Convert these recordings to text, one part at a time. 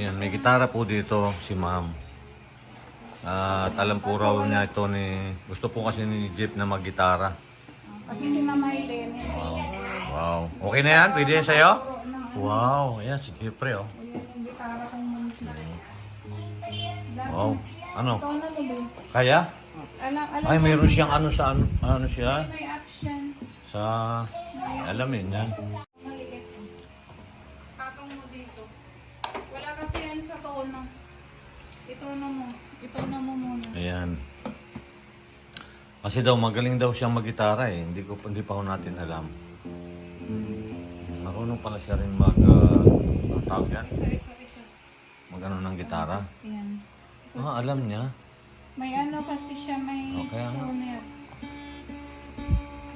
Ayan, may gitara po dito si ma'am. At alam po raw niya ito ni... Gusto po kasi ni Jeep na maggitara. Kasi si Mamay Len, eh, Wow. Okay na yan? Pwede yan sa'yo? Wow. Ayan, si Jeffrey oh. yun yung gitara kong. Wow. Ano? Kaya? Alam, alam Ay, mayroon siyang ano sa ano, ano siya? may action. Sa... Alamin yan. Maliit. Patong mo dito. Wala kasi yan sa tono. Itono mo. Itono mo muna. Ayan. Kasi daw magaling daw siyang maggitara eh. Hindi ko hindi pa ho natin alam. Marunong pala siya rin mag uh, ang tawag yan? Ito, ito, ito. Magano ng gitara. Yan. Ah, alam niya. May ano kasi siya, may Okay, ano? tuner.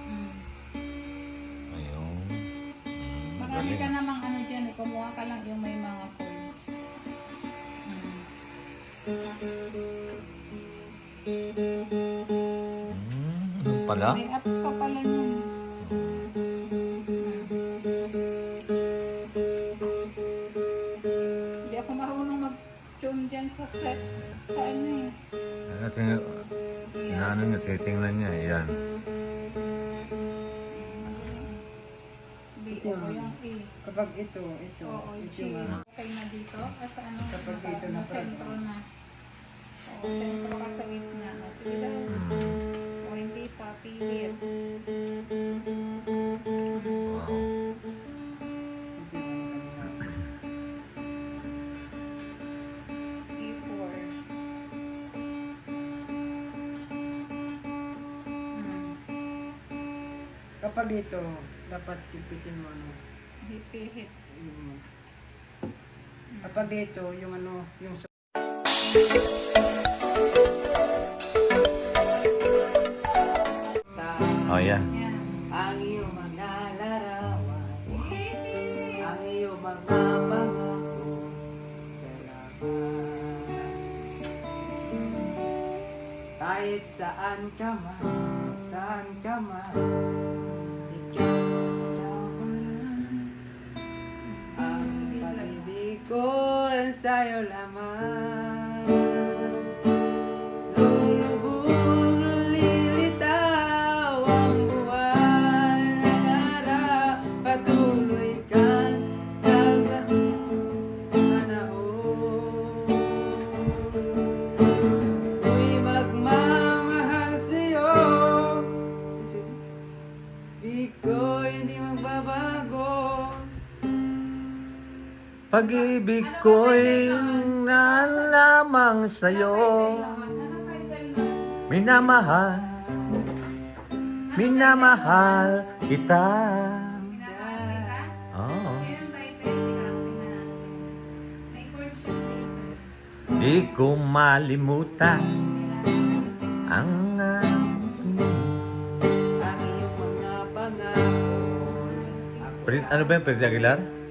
Mm. Ayun. Marami ka namang ano dyan, eh. kumuha ka lang yung may mga chords. Ano pala? May apps ka pala nun. Hindi ako marunong mag-tune dyan sa set. Sa ano eh. Ano, ting, inaano niya, titingnan niya. Ayan. B, o yung A. Kapag ito, ito, Oo, ito G. yung ano. Okay na dito. Asa ano? Kapag naka- dito na na sentro na. Oo, sentro ka sa gitna. O, sige daw. O, hindi pa. Pihit. Wow. ito yung kanina. E4. Kapag ito, dapat tipitin mo ano. Hipihit. Yung, kapag ito, yung ano, yung Oh, yeah. Ang iyong mga larawan, ang iyong mga pangako, salamat. Kahit saan ka man, saan ka man, Pag-ibig ko'y naan lamang sa'yo. Na? Minamahal, minamahal kita. Dito. Di ko malimutan ang. Pre- ano ba yung? Freddy Aguilar?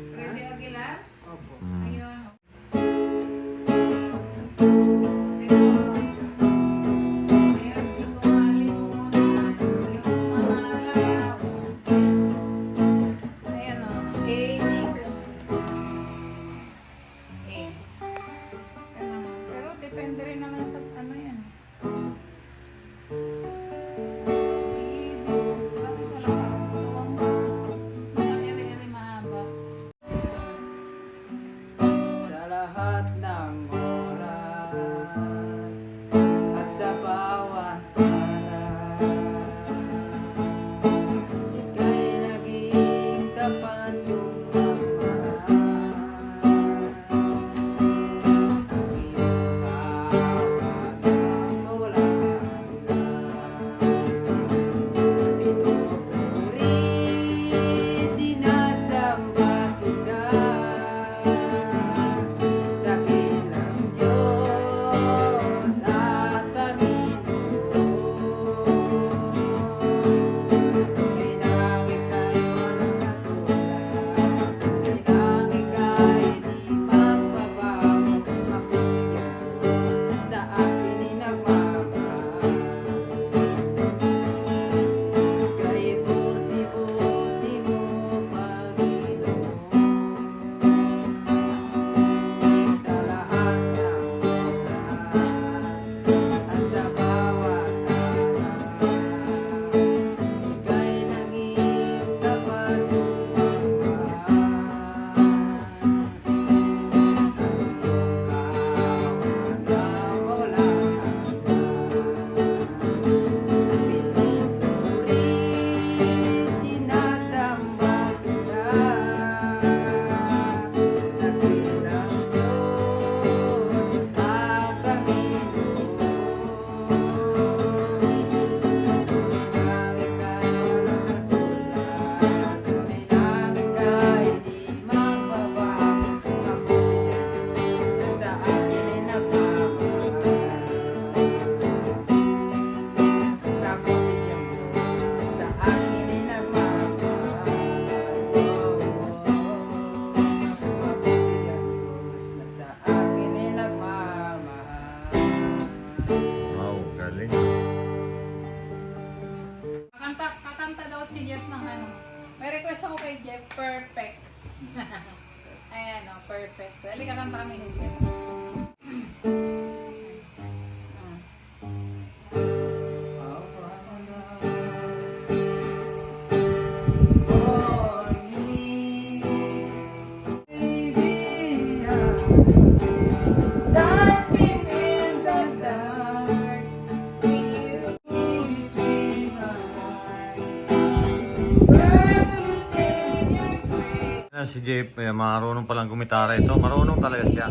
Grace. Yan si eh, marunong palang gumitara ito. Marunong talaga siya.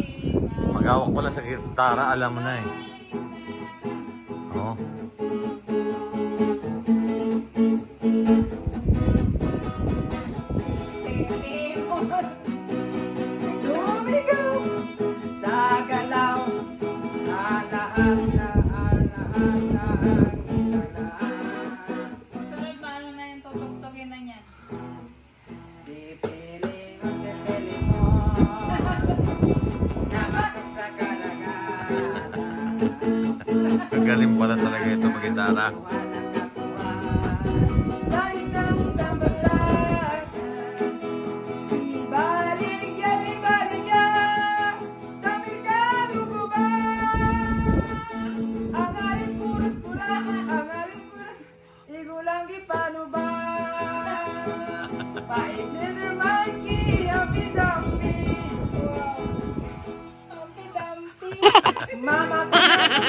Maghawak pala sa gitara, alam mo na eh. Oh. Sumigaw sa galaw, na alahan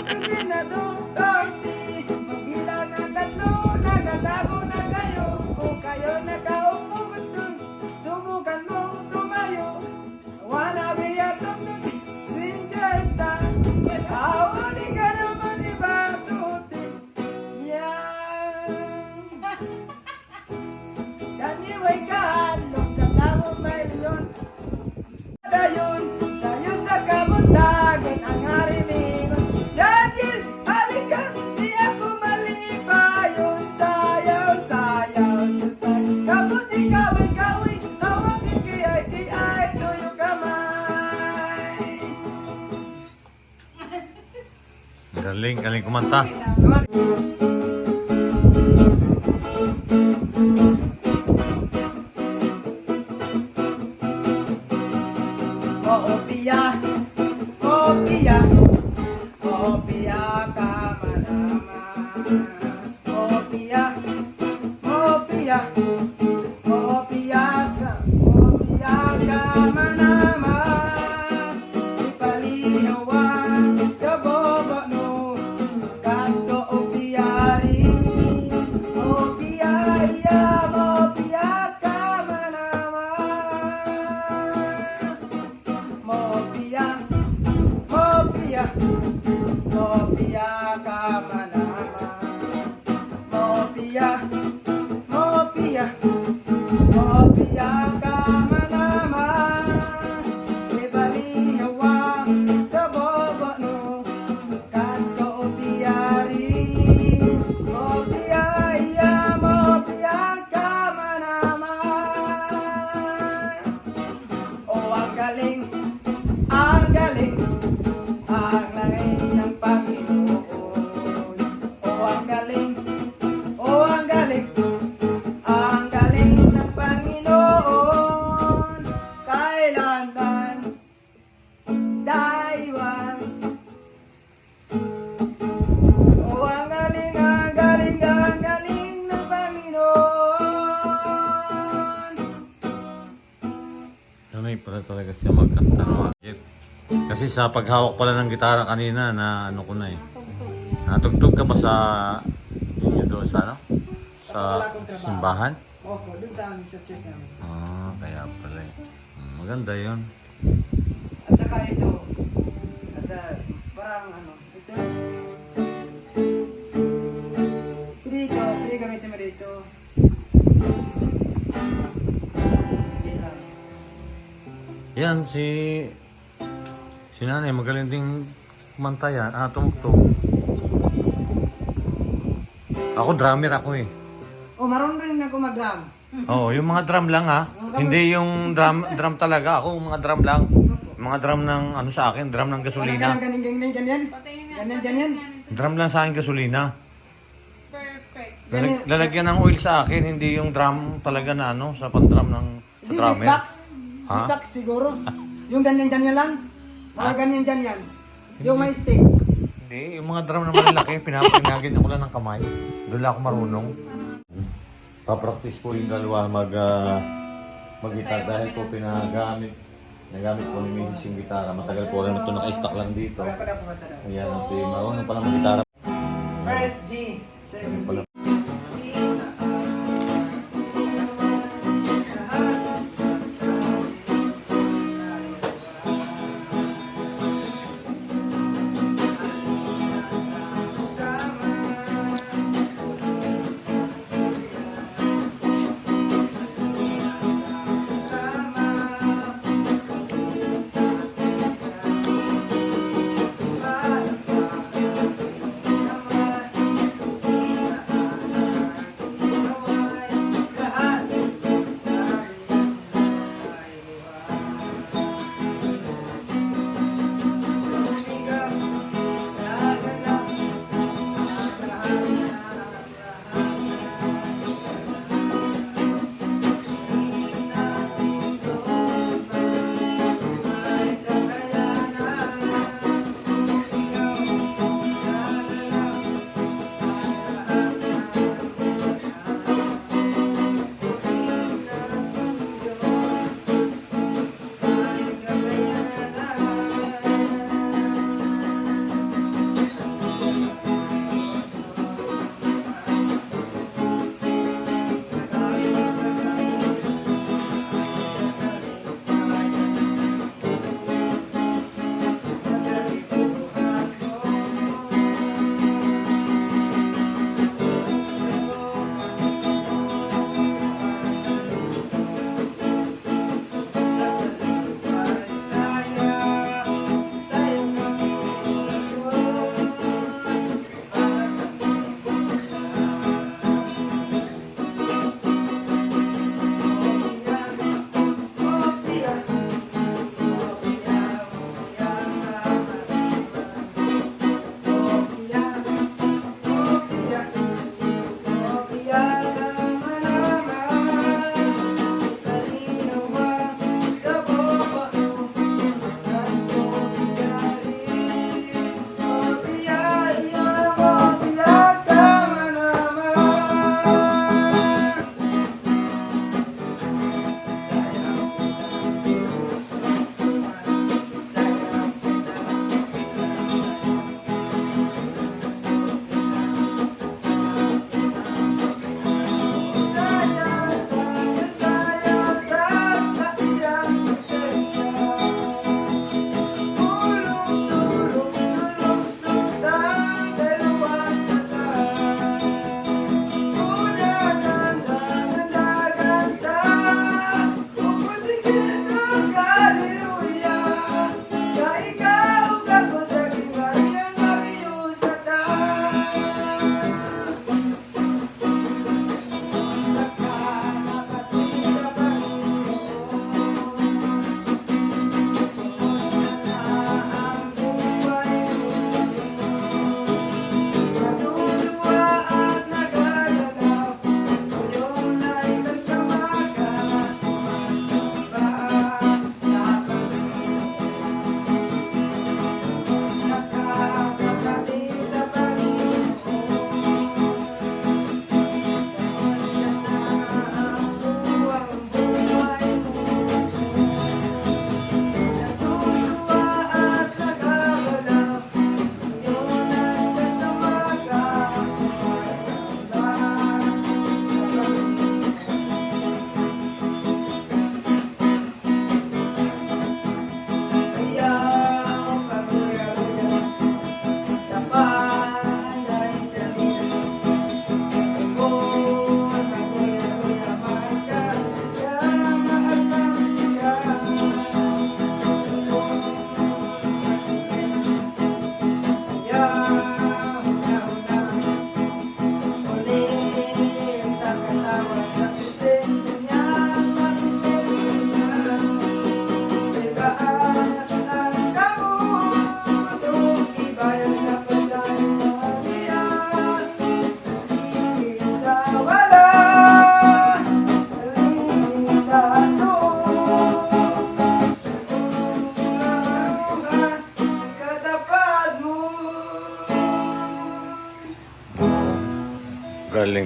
na senador Galing, galing kumanta. Sa paghawak pala ng gitara kanina na ano ko na eh. Tugtog. Natugtog ka ba sa inyo doon sa ano? Sa simbahan? Opo, dun sa amin sa church namin. Ah, kaya pala eh. Hmm, Maganda yun. At saka ito, at uh, parang ano, ito. Dito, pwede gamitin mo dito. Sira. Yan, si... Si nanay, magaling ding kumanta yan. Ah, tumugtog. Ako drummer ako eh. Oh, marunong rin ako mag-drum. Oo, yung mga drum lang ha. Hindi yung drum drum talaga. Ako mga drum lang. Mga drum ng ano sa akin, drum ng Walang gasolina. ganang ganyan, ganyan, ganyan. Nga. Ganyan, ganyan. Drum lang sa akin gasolina. Perfect. Lalag- lalagyan ng oil sa akin, hindi yung drum talaga na ano, sa pang-drum ng Sa Hindi, drummer? beatbox. Ha? Beatbox siguro. Yung ganyan-ganyan lang. Mga Ah? ganyan-ganyan. Yung may stick. Hindi, yung mga drum na malalaki, pinapinagin ako lang ng kamay. Doon lang ako marunong. Papractice po yung dalawa mag, ah, mag-gitar dahil po pinagamit. Nagamit po ni Mrs. yung gitara. Matagal po rin ito naka-stack lang dito. Ayan, at eh, marunong pala mag-gitara. First G. Second G. Pala.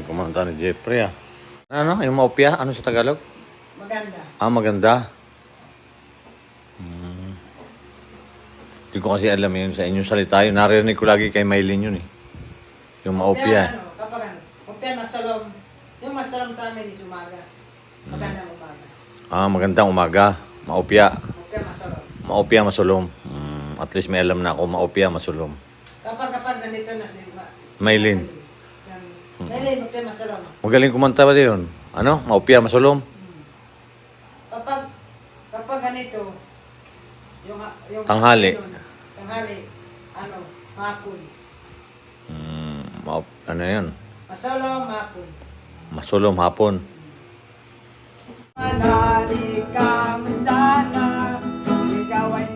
Kumanta ni Jeffrey ah. Ano? Yung maopya? Ano sa Tagalog? Maganda. Ah, maganda. Hmm. Hindi ko kasi alam yun sa inyong salita. Yun, narinig ko lagi kay Maylin yun eh. Yung maopya. Ano, kapag ano, opya masalom. Yung masalom sa amin is umaga. Maganda umaga. Ah, magandang umaga. Maopya. Opya masalom. Maopya, masulom. Hmm, at least may alam na ako, maopya, masulom. Kapag kapag nandito na si Ma- Maylin. Yan. Maylin, opya masalom. Magaling kumanta ba yun? Ano? Maopya, masulom? Kapag kapag ganito, yung, yung Tanghali. tanghali, ano, hapon. Hmm, maop, ano yun? Masalom, hapon. Masulom hapon. Manali ka man sana Ikaw ay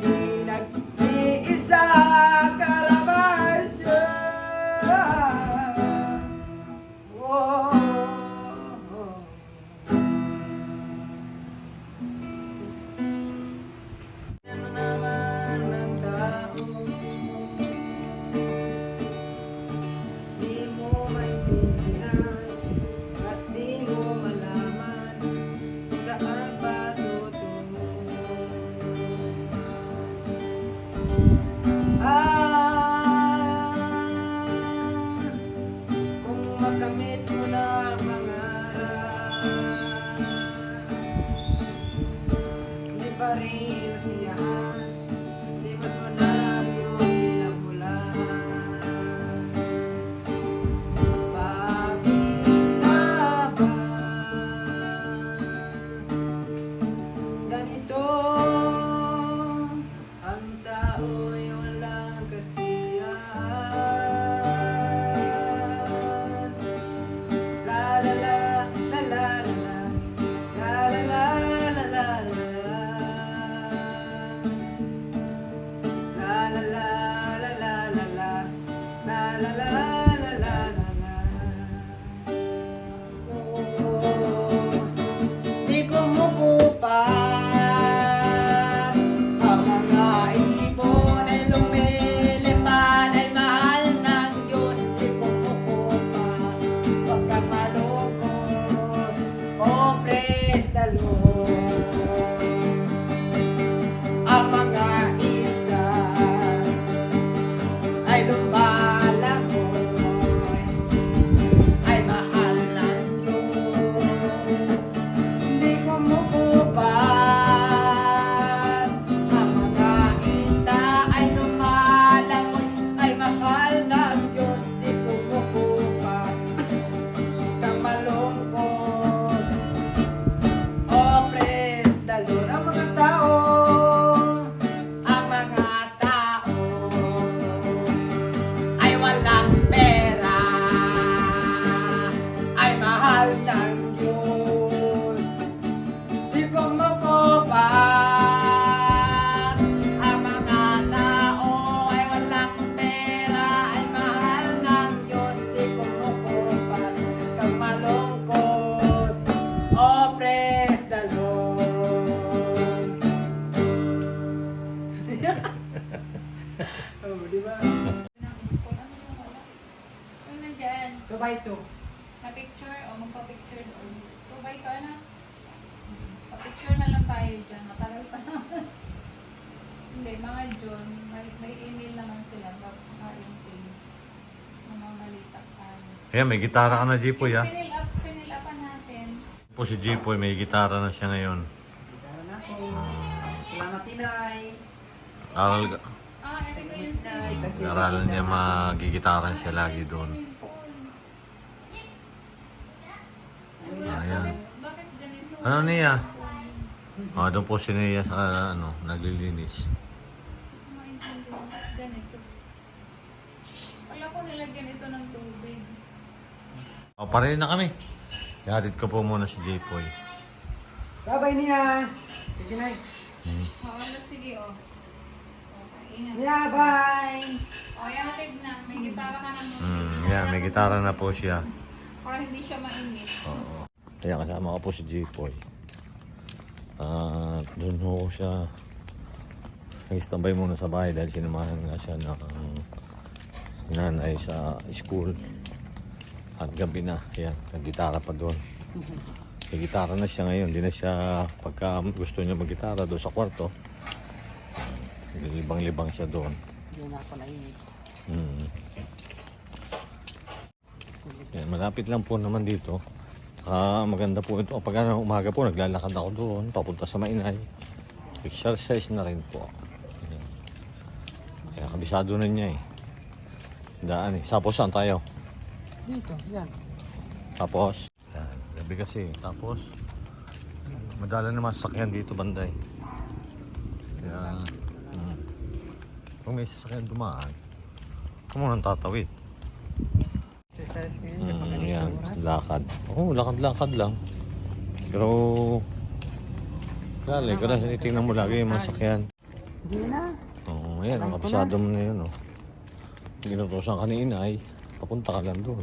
Ayan, may gitara ka na, Jipoy ah. Pinil up, pinil upan natin. Po si Jipoy, may gitara na siya ngayon. Tara na po. Salamat Inay. Aral ka. Ah, ito ko yung kasi Naralan niya magigitaran siya lagi doon. Ayan. Bakit ganito? Ano niya? Ah, doon po si Nia sa ano, naglilinis. Maintindihan. Ganito. Wala ko nilagyan ito ng tubig. O, pareho na kami. Ihatid ko po muna si Jipoy. Bye-bye niya. Sige na. Oo, wala, sige, oh. Okay, ingat. Niya, bye. O, yahatid na. May gitara ka na mo. Hmm, yan, may gitara na po siya. Para hindi siya mainit. Oo. Kaya kasama ko po si Jipoy. At doon ho siya nag-standby muna sa bahay dahil sinamahan nga siya ng nanay sa school. At gabi na, yan, nagitara pa doon. May gitara na siya ngayon, hindi na siya pagka gusto niya maggitara doon sa kwarto. Libang-libang siya doon. Hindi na ako nainig. Hmm. Yan, malapit lang po naman dito. Ah, maganda po ito. Pag ano, umaga po, naglalakad ako doon, papunta sa Mainay. Exercise na rin po. Yan. Kaya kabisado na niya eh. Daan eh. Tapos saan tayo? Dito, yan. Tapos? Yan, gabi kasi. Tapos, madala naman sasakyan dito banday. Kaya, hmm. kung may sasakyan dumaan, kung nang tatawid. Exercise ngayon, Mm, yan, lakad. Oo, lakad-lakad lang. Pero, kala, kada tingnan mo lagi yung mga sakyan. Hindi na. Oo, yan, Alam ko kabisado mo na yun, oh. Ginutusan ka ni inay, Papunta ka lang doon.